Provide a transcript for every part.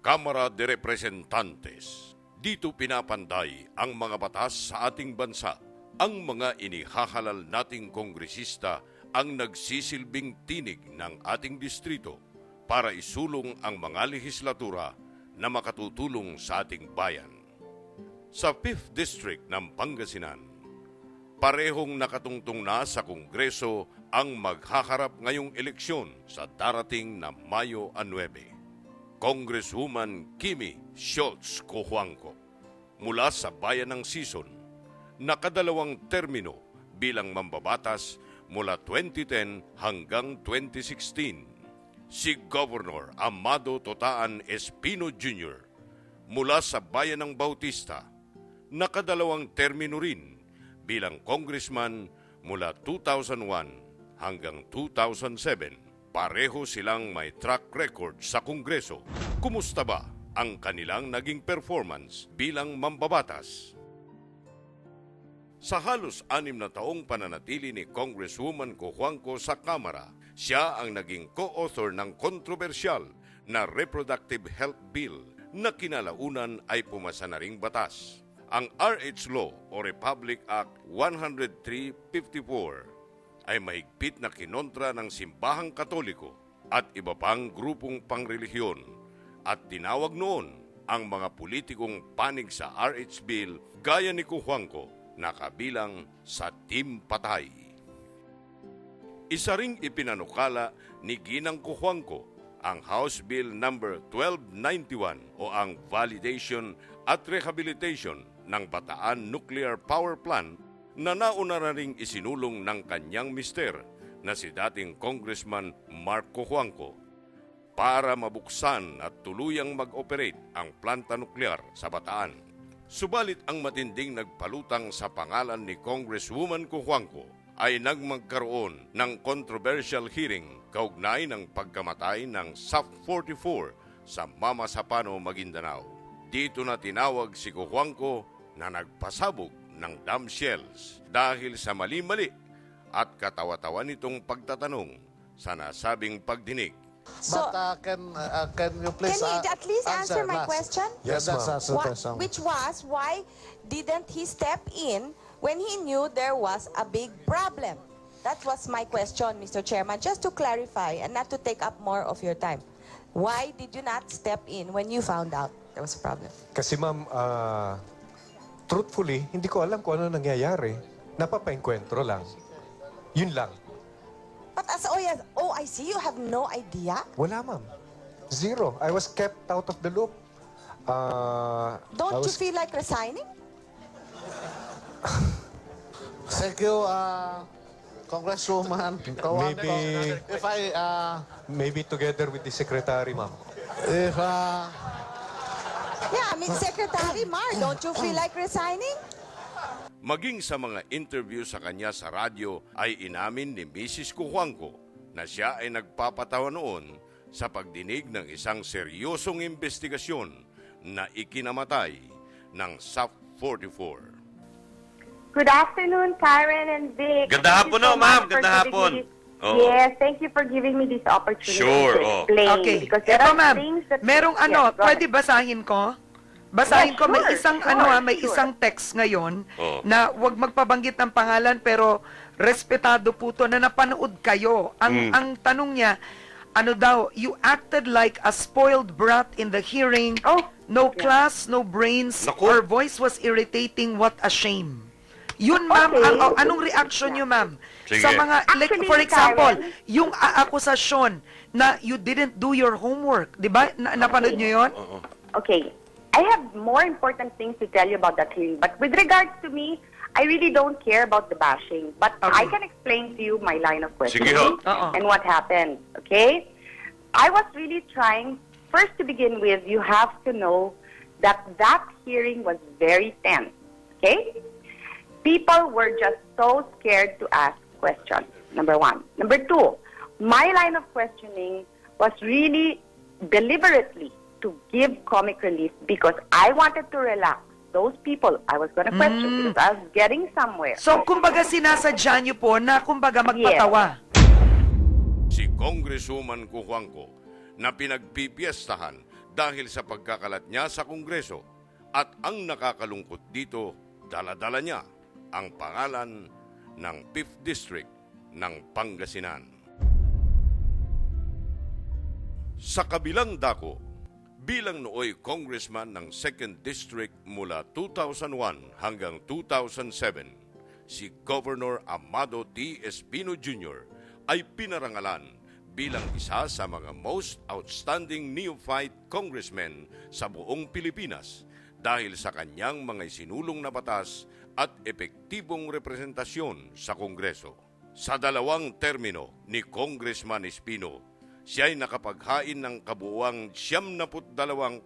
Kamara de Representantes. Dito pinapanday ang mga batas sa ating bansa. Ang mga inihahalal nating kongresista ang nagsisilbing tinig ng ating distrito para isulong ang mga lehislatura na makatutulong sa ating bayan. Sa 5th District ng Pangasinan, parehong nakatungtong na sa Kongreso ang maghaharap ngayong eleksyon sa darating na Mayo 9. Congresswoman Kimi Schultz Cojuangco mula sa Bayan ng Sison, nakadalawang termino bilang mambabatas mula 2010 hanggang 2016. Si Governor Amado Totaan Espino Jr. mula sa Bayan ng Bautista, nakadalawang termino rin bilang congressman mula 2001 hanggang 2007. Pareho silang may track record sa Kongreso. Kumusta ba ang kanilang naging performance bilang mambabatas? Sa halos anim na taong pananatili ni Congresswoman Cojuangco sa Kamara, siya ang naging co-author ng kontrobersyal na Reproductive Health Bill na kinalaunan ay pumasa na ring batas. Ang RH Law o Republic Act 10354 ay mahigpit na kinontra ng simbahang katoliko at iba pang grupong pangrelihiyon at tinawag noon ang mga politikong panig sa RH Bill gaya ni Kuhuangco na kabilang sa Team Patay. Isa ring ipinanukala ni Ginang Kuhuangco ang House Bill number 1291 o ang Validation at Rehabilitation ng Bataan Nuclear Power Plant na nauna na ring isinulong ng kanyang mister na si dating Congressman Mark Cojuangco para mabuksan at tuluyang mag-operate ang planta nuklear sa Bataan. Subalit ang matinding nagpalutang sa pangalan ni Congresswoman Cojuangco ay nagmagkaroon ng controversial hearing kaugnay ng pagkamatay ng SAF 44 sa Mama Sapano, Maguindanao. Dito na tinawag si Cojuangco na nagpasabog ng dam shells dahil sa mali-mali at katawa-tawa nitong pagtatanong sa nasabing pagdinig So, But uh, can uh, can you please can you uh, at least answer, my last? question? Yes, Yes, that's ma'am. answer Wha- the song. which was, why didn't he step in when he knew there was a big problem? That was my question, Mr. Chairman, just to clarify and not to take up more of your time. Why did you not step in when you found out there was a problem? Kasi ma'am, ah, truthfully, hindi ko alam kung ano nangyayari. Napapaengkwentro lang. Yun lang. But as oh, yes, oh, I see you have no idea. Wala ma'am. Zero. I was kept out of the loop. I Don't you was- feel like resigning? Thank you, uh, Congresswoman Kawanko. Maybe- If I uh, Maybe together with the secretary, ma'am. if uh, Yeah, I mean, Secretary Mar, don't you feel like resigning? Maging sa mga interview sa kanya sa radyo ay inamin ni Mrs. Kuhuangco na siya ay nagpapatawa noon sa pagdinig ng isang seryosong investigasyon na ikinamatay ng SAF 44. Good afternoon, Karen and Vic. Ganda hapon, Thank you no, ma'am. for Ganda giving hapon. me this- Oo. Yes, thank you for giving me this opportunity Sure, to oh. explain. Okay. Because there Eto are ma'am, things that... merong ano, Yes, go pwede ahead. basahin ko? Basahin Yes, ko, may sure, isang sure, ano ah, may sure. isang text ngayon Oh. na wag magpabanggit ng pangalan pero respetado po to na napanood kayo. Ang Mm. ang tanong niya, ano daw, you acted like a spoiled brat in the hearing. Oh, No yeah. class, no brains. Naku. Our voice was irritating. What a shame. Yun, ma'am. Okay. Ang- ang- anong reaction niyo, ma'am? Sige. Sa mga, like, Actually, for example, Karen- yung a- akusasyon na you didn't do your homework. Di ba? Na, napanood niyo yun? Okay. I have more important things to tell you about that hearing. But with regards to me, I really don't care about the bashing. But Okay. I can explain to you my line of Sige questioning ho. Oo. and what happened. Okay? I was really trying, first to begin with, you have to know that that hearing was very tense. Okay? People were just so scared to ask questions, number one. Number two, my line of questioning was really deliberately to give comic relief because I wanted to relax those people I was going to question because I was getting somewhere. So, kumbaga sinasadya niyo po na kumbaga magpatawa. Si Congresswoman Kuhuangco na pinagpipiestahan dahil sa pagkakalat niya sa Kongreso at ang nakakalungkot dito, daladala niya ang pangalan ng 5th District ng Pangasinan. Sa kabilang dako, bilang nooy congressman ng 2nd District mula 2001 hanggang 2007, si Governor Amado T. Espino Jr. ay pinarangalan bilang isa sa mga most outstanding neophyte congressmen sa buong Pilipinas dahil sa kanyang mga isinulong na batas at epektibong representasyon sa Kongreso. Sa dalawang termino ni Congressman Espino, siya ay nakapaghain ng kabuuang 72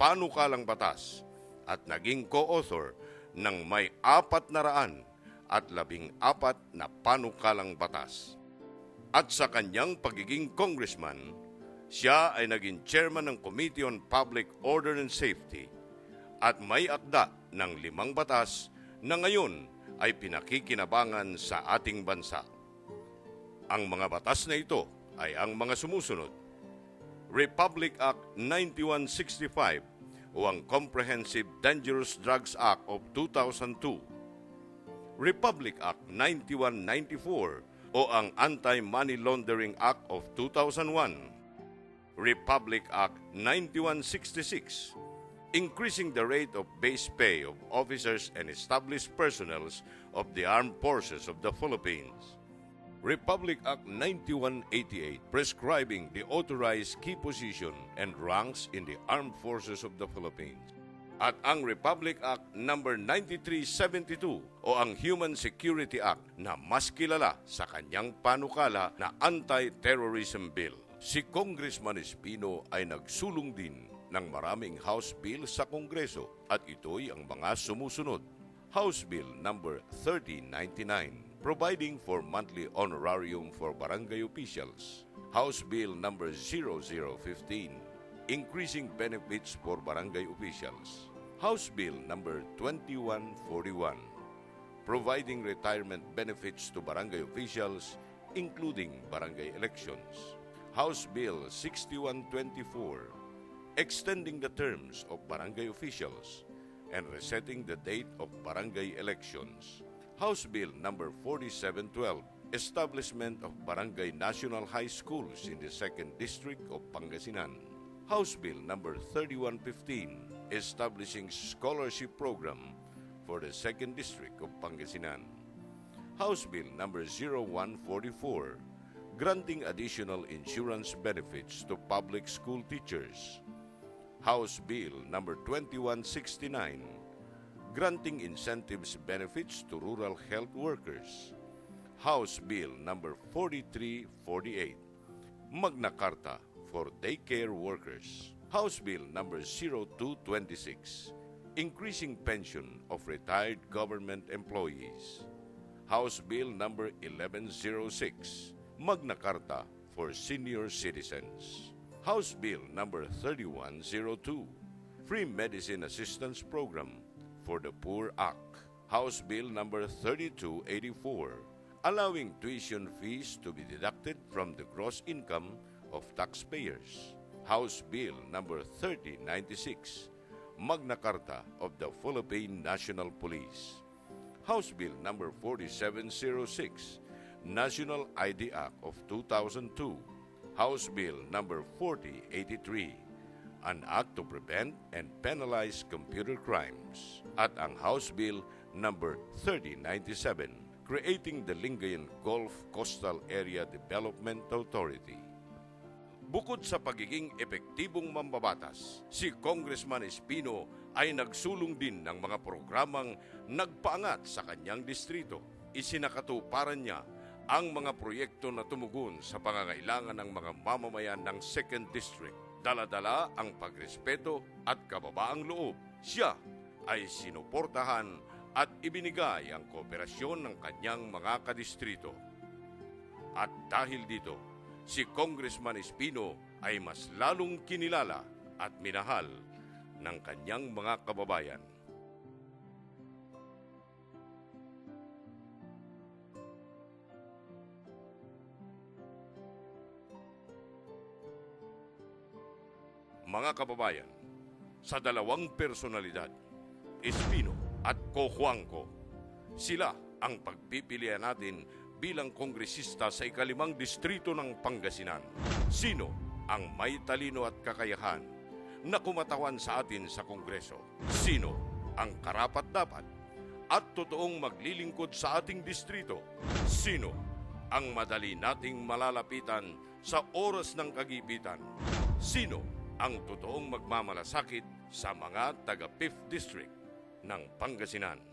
panukalang batas at naging co-author ng may apat na raan at labing apat na panukalang batas. At sa kanyang pagiging congressman, siya ay naging chairman ng Committee on Public Order and Safety at may akda ng limang batas na ngayon ay pinakikinabangan sa ating bansa. Ang mga batas na ito ay ang mga sumusunod. Republic Act 9165 o ang Comprehensive Dangerous Drugs Act of 2002. Republic Act 9194 o ang Anti-Money Laundering Act of 2001. Republic Act 9166 increasing the rate of base pay of officers and established personnels of the Armed Forces of the Philippines. Republic Act 9188 prescribing the authorized key position and ranks in the Armed Forces of the Philippines. At ang Republic Act number 9372 o ang Human Security Act na mas kilala sa kanyang panukala na Anti-Terrorism Bill. Si Congressman Espino ay nagsulong din ng maraming House Bill sa Kongreso at ito'y ang mga sumusunod. House Bill number 3099 providing for monthly honorarium for barangay officials. House Bill number 0015 increasing benefits for barangay officials. House Bill number 2141 providing retirement benefits to barangay officials including barangay elections. House Bill 6124 extending the terms of barangay officials and resetting the date of barangay elections. House Bill number 4712, establishment of barangay national high schools in the 2nd District of Pangasinan. House Bill number 3115, establishing scholarship program for the 2nd District of Pangasinan. House Bill number 0144, granting additional insurance benefits to public school teachers. House Bill number 2169 granting incentives benefits to rural health workers. House Bill number 4348 Magna Carta for daycare workers. House Bill number 0226 increasing pension of retired government employees. House Bill number 1106 Magna Carta for senior citizens. House Bill number 3102, Free Medicine Assistance Program for the Poor Act. House Bill number 3284, allowing tuition fees to be deducted from the gross income of taxpayers. House Bill number 3096, Magna Carta of the Philippine National Police. House Bill number 4706, National ID Act of 2002, House Bill number 4083, an act to prevent and penalize computer crimes, at ang House Bill number 3097, creating the Lingayen Gulf Coastal Area Development Authority. Bukod sa pagiging epektibong mambabatas, si Congressman Espino ay nagsulong din ng mga programang nagpaangat sa kanyang distrito. Isinakatuparan niya ang mga proyekto na tumugon sa pangangailangan ng mga mamamayan ng 2nd District. Daladala ang pagrespeto at kababaang loob. Siya ay sinuportahan at ibinigay ang kooperasyon ng kanyang mga kadistrito. At dahil dito, si Congressman Espino ay mas lalong kinilala at minahal ng kanyang mga kababayan. Mga kababayan, sa dalawang personalidad, Espino at Cojuangco. Sila ang pagpipilian natin bilang kongresista sa ikalimang distrito ng Pangasinan. Sino ang may talino at kakayahan na kumatawan sa atin sa Kongreso? Sino ang karapat-dapat at totoong maglilingkod sa ating distrito? Sino ang madali nating malalapitan sa oras ng kagipitan? Sino ang totoong magmamalasakit sa mga taga 5th District ng Pangasinan?